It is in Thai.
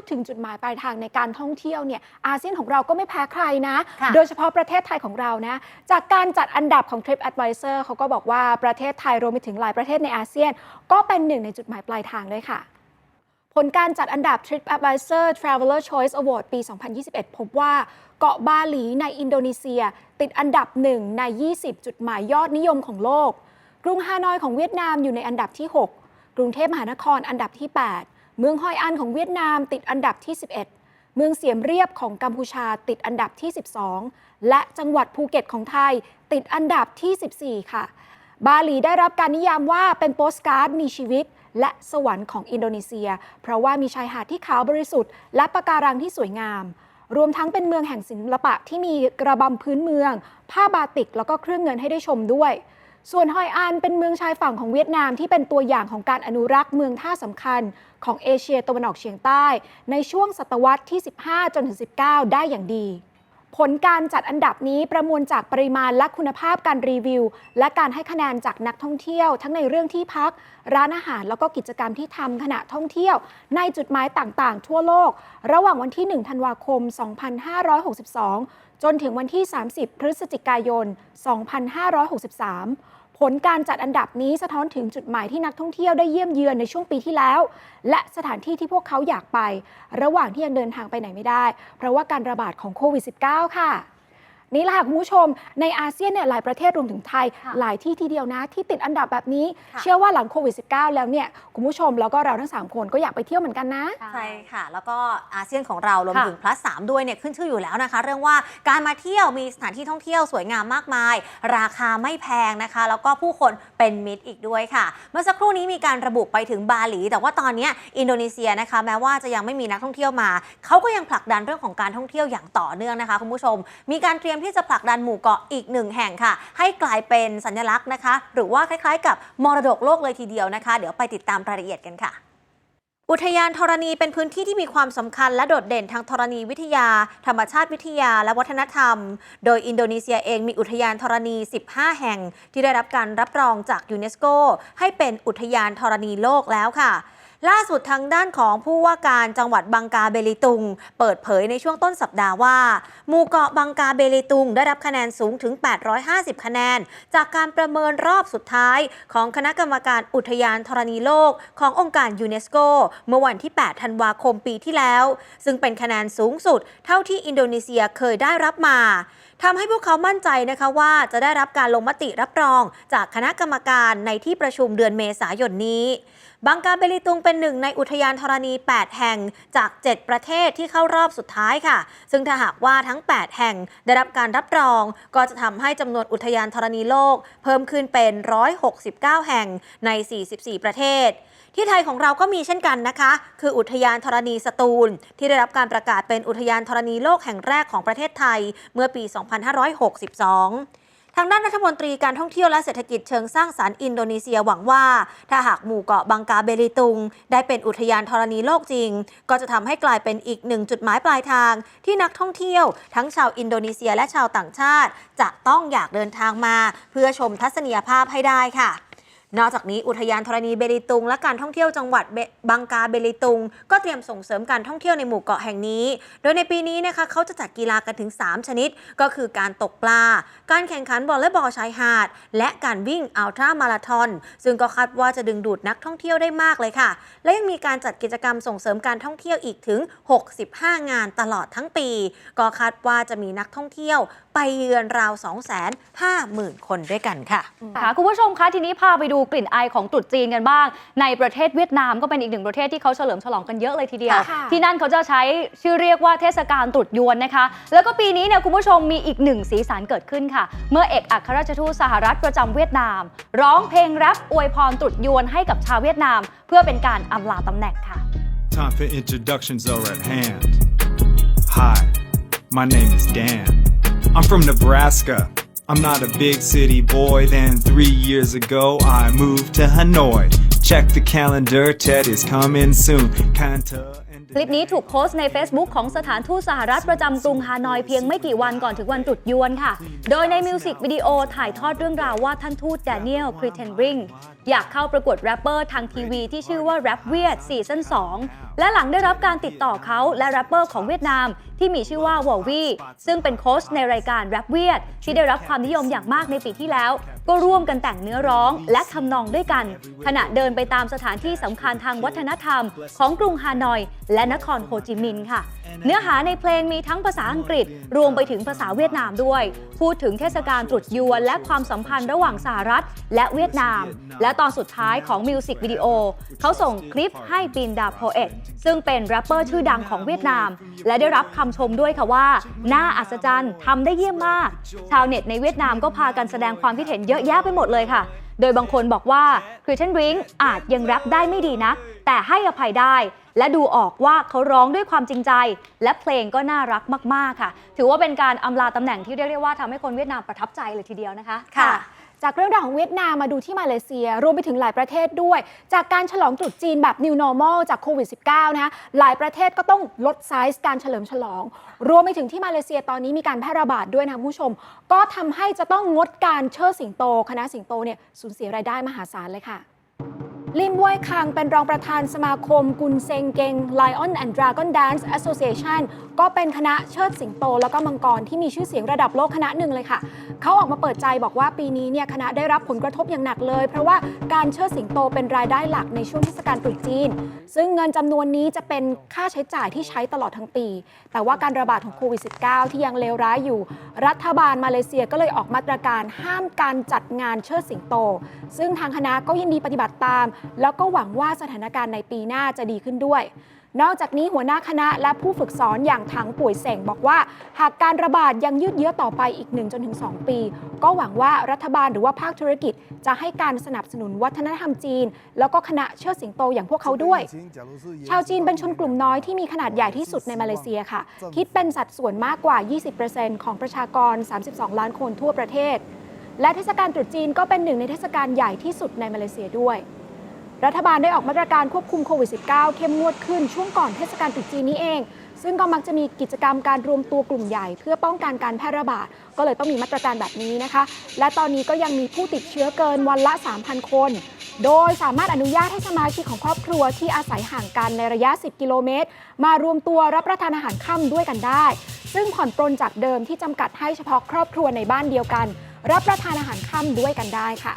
ดถึงจุดหมายปลายทางในการท่องเที่ยวเนี่ยอาเซียนของเราก็ไม่แพ้ใครนะค่ะโดยเฉพาะประเทศไทยของเรานะ จากการจัดอันดับของ Trip Advisor เขาก็บอกว่าประเทศไทยรวมไปถึงหลายประเทศในอาเซียน ก็เป็นหนึ่งในจุดหมายปลายทางด้วยค่ะผลการจัดอันดับ TripAdvisor Traveler Choice Award ปี 2021 พบว่าเกาะบาหลีในอินโดนีเซีย ติดอันดับหนึ่งใน 20 จุดหมายยอดนิยมของโลก กรุงฮานอยของเวียดนามอยู่ในอันดับที่ 6 กรุงเทพมหานครอันดับที่ 8 เมืองฮอยอันของเวียดนามติดอันดับที่ 11 เมืองเสียมเรียบของกัมพูชาติดอันดับที่ 12 และจังหวัดภูเก็ตของไทยติดอันดับที่ 14 ค่ะ บาหลีได้รับการนิยามว่าเป็นโปสการ์ดมีชีวิต และสวรรค์ของอินโดนีเซีย เพราะว่ามีชายหาดที่ขาวบริสุทธิ์ และปะการังที่สวยงาม รวมทั้งเป็นเมืองแห่งศิลปะที่มีกระบำพื้นเมือง ผ้าบาติกแล้วก็เครื่องเงินให้ได้ชมด้วย ส่วนฮอยอันเป็นเมืองชายฝั่งของเวียดนามที่เป็นตัวอย่างของการอนุรักษ์เมืองท่าสำคัญของเอเชียตะวันออกเฉียงใต้ ในช่วงศตวรรษที่ 15 จนถึง 19 ได้อย่างดี ผลการจัดอันดับนี้ประมวลจากปริมาณและคุณภาพการรีวิว และการให้คะแนนจากนักท่องเที่ยว ทั้งในเรื่องที่พัก ร้านอาหารแล้วก็กิจกรรมที่ทำขณะท่องเที่ยว ในจุดหมายต่างๆ ทั่วโลก ระหว่างวันที่ 1 ธันวาคม 2562 จนถึงวันที่ 30 พฤศจิกายน 2563 ผลการจัดอันดับนี้สะท้อนถึงจุดหมายที่นักท่องเที่ยวได้เยี่ยมเยือนในช่วงปีที่แล้ว และสถานที่ที่พวกเขาอยากไป ระหว่างที่ยังเดินทางไปไหนไม่ได้ เพราะว่าการระบาดของโควิด -19 ค่ะ นี่แหละค่ะคุณผู้ชม ในอาเซียนเนี่ยหลายประเทศรวมถึงไทย ค่ะหลายที่ทีเดียวนะ ที่ติดอันดับแบบนี้ ค่ะ เชื่อว่าหลังโควิด -19 แล้วเนี่ยคุณผู้ชมแล้วก็เราทั้งสามคนก็อยากไปเที่ยวเหมือนกันนะ ใช่ค่ะ แล้วก็อาเซียนของเรารวมค่ะถึง plus 3ด้วยเนี่ยขึ้นชื่ออยู่แล้วนะคะ เรื่องว่าการมาเที่ยวมีสถานที่ท่องเที่ยวสวยงามมากมาย ราคาไม่แพงนะคะ แล้วก็ผู้คนเป็นมิตรอีกด้วยค่ะ เมื่อสักครู่นี้มีการระบุไปถึงบาหลี แต่ว่าตอนเนี้ยอินโดนีเซียนะคะ แม้ว่าจะยังไม่มีนักท่องเที่ยวมาเขาก็ยังผลักดันเรื่องของการท่องเที่ยวอย่างต่อเนื่องนะคะคุณผู้ชม มีการเตรียมที่จะผลักดันหมู่เกาะอีกหนึ่งแห่งค่ะ ให้กลายเป็นสัญลักษณ์นะคะ หรือว่าคล้ายๆ กับมรดกโลกเลยทีเดียวนะคะ เดี๋ยวไปติดตามรายละเอียดกันค่ะอุทยานธรณีเป็นพื้นที่ที่มีความสำคัญและโดดเด่นทางธรณีวิทยา ธรรมชาติวิทยา และวัฒนธรรม โดยอินโดนีเซียเองมีอุทยานธรณี 15 แห่ง ที่ได้รับการรับรองจากยูเนสโก ให้เป็นอุทยานธรณีโลกแล้วค่ะ ล่าสุดทางด้านของผู้ว่าการจังหวัดบังกาเบลิตุง เปิดเผยในช่วงต้นสัปดาห์ว่า หมู่เกาะบังกาเบลิตุงได้รับคะแนนสูงถึง 850 คะแนน จากการประเมินรอบสุดท้ายของคณะกรรมการอุทยานธรณีโลก ขององค์การยูเนสโก เมื่อวันที่ 8 ธันวาคมปีที่แล้ว ซึ่งเป็นคะแนนสูงสุด เท่าที่อินโดนีเซียเคยได้รับมาทำให้พวกเขามั่นใจนะคะว่าจะได้รับการลงมติรับรอง จากคณะกรรมการในที่ประชุมเดือนเมษายนนี้บังกาเบลิตุงเป็นหนึ่งในอุทยานธรณี 8 แห่งจาก 7 ประเทศที่เข้ารอบสุดท้ายค่ะ ซึ่งถ้าหากว่าทั้ง 8 แห่งได้รับการรับรอง ก็จะทำให้จำนวนอุทยานธรณีโลก เพิ่มขึ้นเป็น 169 แห่งใน 44 ประเทศ ที่ไทยของเราก็มีเช่นกันนะคะ คืออุทยานธรณีสตูล ที่ได้รับการประกาศเป็นอุทยานธรณีโลกแห่งแรกของประเทศไทย เมื่อปี 2562 ทางด้านรัฐมนตรีการท่องเที่ยวและเศรษฐกิจเชิงสร้างสารรค์อินโดนีเซียหวังว่า ถ้าหากหมู่เกาะบังกาเบลิตุง ได้เป็นอุทยานธรณีโลกจริง ก็จะทำให้กลายเป็นอีกหนึ่งจุดหมายปลายทาง ที่นักท่องเที่ยว ทั้งชาวอินโดนีเซียและชาวต่างชาติ จะต้องอยากเดินทางมา เพื่อชมทัศนียภาพให้ได้ค่ะ นอกจากนี้อุทยานธรณีเบลิตุง และการท่องเที่ยวจังหวัดบังกาเบลิตุง ก็เตรียมส่งเสริมการท่องเที่ยวในหมู่เกาะแห่งนี้ โดยในปีนี้นะคะเขาจะจัดกีฬากันถึง 3 ชนิด ก็คือการตกปลา การแข่งขันวอลเลย์บอลชายหาด และการวิ่งอัลตร้ามาราธอน ซึ่งก็คาดว่าจะดึงดูดนักท่องเที่ยวได้มากเลยค่ะ และยังมีการจัดกิจกรรมส่งเสริมการท่องเที่ยวอีกถึง 65 งานตลอดทั้งปี ก็คาดว่าจะมีนักท่องเที่ยวไปเยือนราว 250,000 คนด้วยกันค่ะค่ะคุณผู้ชมคะทีนี้พาไปดูกลิ่นอายของตรุษจีนกันบ้าง ในประเทศเวียดนามก็เป็นอีกหนึ่งประเทศที่เขาเฉลิมฉลองกันเยอะเลยทีเดียวค่ะที่นั่นเขาจะใช้ชื่อเรียกว่าเทศกาลตรุษยวนนะคะ แล้วก็ปีนี้เนี่ยคุณผู้ชมมีอีกหนึ่งสีสันเกิดขึ้นค่ะ เมื่อเอกอัครราชทูตสหรัฐประจำเวียดนาม ร้องเพลงแรปอวยพรตรุษยวนให้กับชาวเวียดนาม เพื่อเป็นการอำลาตำแหน่งค่ะ Time for introductions are at hand. Hi, my name is Dan. I'm from Nebraska. I'm not a big city boy. Then three years ago, I moved to Hanoi. Check the calendar, Ted is coming soon. Kanta คลิปนี้ถูกโพสต์ใน Facebook ของสถานทูตสหรัฐประจำกรุงฮานอยเพียงไม่กี่วันก่อนถึงวันตรุษยวนค่ะ โดยในมิวสิกวิดีโอถ่ายทอดเรื่องราวว่าท่านทูตแดเนียลคริเทนริงอยากเข้าประกวดแรปเปอร์ทางทีวีที่ชื่อว่า Rap Weird ซีซั่น2 และหลังได้รับการติดต่อเขาและแรปเปอร์ของเวียดนามที่มีชื่อว่าวอลวีซึ่งเป็นโค้ชในรายการ Rap Weird ที่ได้รับความนิยมอย่างมากในปีที่แล้ว ก็ร่วมกันแต่งเนื้อร้องและทำนองด้วยกัน ขณะเดินไปตามสถานที่สำคัญทางวัฒนธรรมของกรุงฮานอยและนครโฮจิมินห์ค่ะ เนื้อหาในเพลงมีทั้งภาษาอังกฤษ รวมไปถึงภาษาเวียดนามด้วย พูดถึงเทศกาลตรุษยวน และความสัมพันธ์ระหว่างสหรัฐ และเวียดนาม และตอนสุดท้ายของมิวสิกวิดีโอเขาส่งคลิปให้ปินดาโพเอตซึ่งเป็นแรปเปอร์ชื่อดังของเวียดนาม และได้รับคำชมด้วยค่ะว่า น่าอัศจรรย์ทำได้เยี่ยมมาก ชาวเน็ตในเวียดนามก็พากันแสดงความคิดเห็นเยอะแยะไปหมดเลยค่ะ โดยบางคนบอกว่าคริ t เทนริงอาจยังแรปได้ไม่ดีนัก แต่ให้อภัยได้ และดูออกว่าเขาร้องด้วยความจริงใจ และเพลงก็น่ารักมาก ๆ ค่ะ ถือว่าเป็นการอำลาตำแหน่งที่เรียกได้ว่าทำให้คนเวียดนามประทับใจเลยทีเดียวนะคะ ค่ะ จากเรื่องราวของเวียดนามมาดูที่มาเลเซีย รวมไปถึงหลายประเทศด้วย จากการฉลองตรุษจีนแบบ New Normal จากโควิด -19 นะฮะหลายประเทศก็ต้องลดไซส์การเฉลิมฉลอง รวมไปถึงที่มาเลเซียตอนนี้มีการแพร่ระบาดด้วยนะคุณผู้ชม ก็ทำให้จะต้องงดการเชิดสิงโต คณะสิงโตเนี่ยสูญเสียรายได้มหาศาลเลยค่ะ ลิมเวยคังเป็นรองประธานสมาคมกุนเซงเกง Lion and Dragon Dance Association ก็เป็นคณะเชิดสิงโต แล้วก็มังกรที่มีชื่อเสียงระดับโลกคณะหนึ่งเลยค่ะ เขาออกมาเปิดใจบอกว่าปีนี้เนี่ยคณะได้รับผลกระทบอย่างหนักเลย เพราะว่าการเชิดสิงโตเป็นรายได้หลักในช่วงเทศกาลตรุษจีน ซึ่งเงินจำนวนนี้จะเป็นค่าใช้จ่ายที่ใช้ตลอดทั้งปี แต่ว่าการระบาดของโควิด -19 ที่ยังเลวร้ายอยู่ รัฐบาลมาเลเซียก็เลยออกมาตรการห้ามการจัดงานเชิดสิงโต ซึ่งทางคณะก็ยินดีปฏิบัติตามแล้วก็หวังว่าสถานการณ์ในปีหน้าจะดีขึ้นด้วย นอกจากนี้หัวหน้าคณะและผู้ฝึกสอนอย่างถังป่วยเส่งบอกว่า หากการระบาดยังยืดเยื้อต่อไปอีก 1-2 ปี ก็หวังว่ารัฐบาลหรือว่าภาคธุรกิจ จะให้การสนับสนุนวัฒนธรรมจีน แล้วก็คณะเชิดสิงโตอย่างพวกเขาด้วย ชาวจีนเป็นชนกลุ่มน้อยที่มีขนาดใหญ่ที่สุดในมาเลเซียค่ะ คิดเป็นสัดส่วนมากกว่า 20%ของประชากร 32 ล้านคนทั่วประเทศและเทศกาลตรุษจีนก็เป็นหนึ่งในเทศกาลใหญ่ที่สุดในมาเลเซียด้วย รัฐบาลได้ออกมาตรการควบคุมโควิด -19 เข้มงวดขึ้นช่วงก่อนเทศกาลตรุษจีนนี้เอง ซึ่งก็มักจะมีกิจกรรมการรวมตัวกลุ่มใหญ่ เพื่อป้องกันการแพร่ระบาด ก็เลยต้องมีมาตรการแบบนี้นะคะ และตอนนี้ก็ยังมีผู้ติดเชื้อเกินวันละ 3,000 คน โดยสามารถอนุญาตให้สมาชิกของครอบครัวที่อาศัยห่างกันในระยะ 10 กิโลเมตร มารวมตัวรับประทานอาหารค่ำด้วยกันได้ ซึ่งผ่อนปรนจากเดิมที่จำกัดให้เฉพาะครอบครัวในบ้านเดียวกัน รับประทานอาหารค่ำด้วยกันได้ค่ะ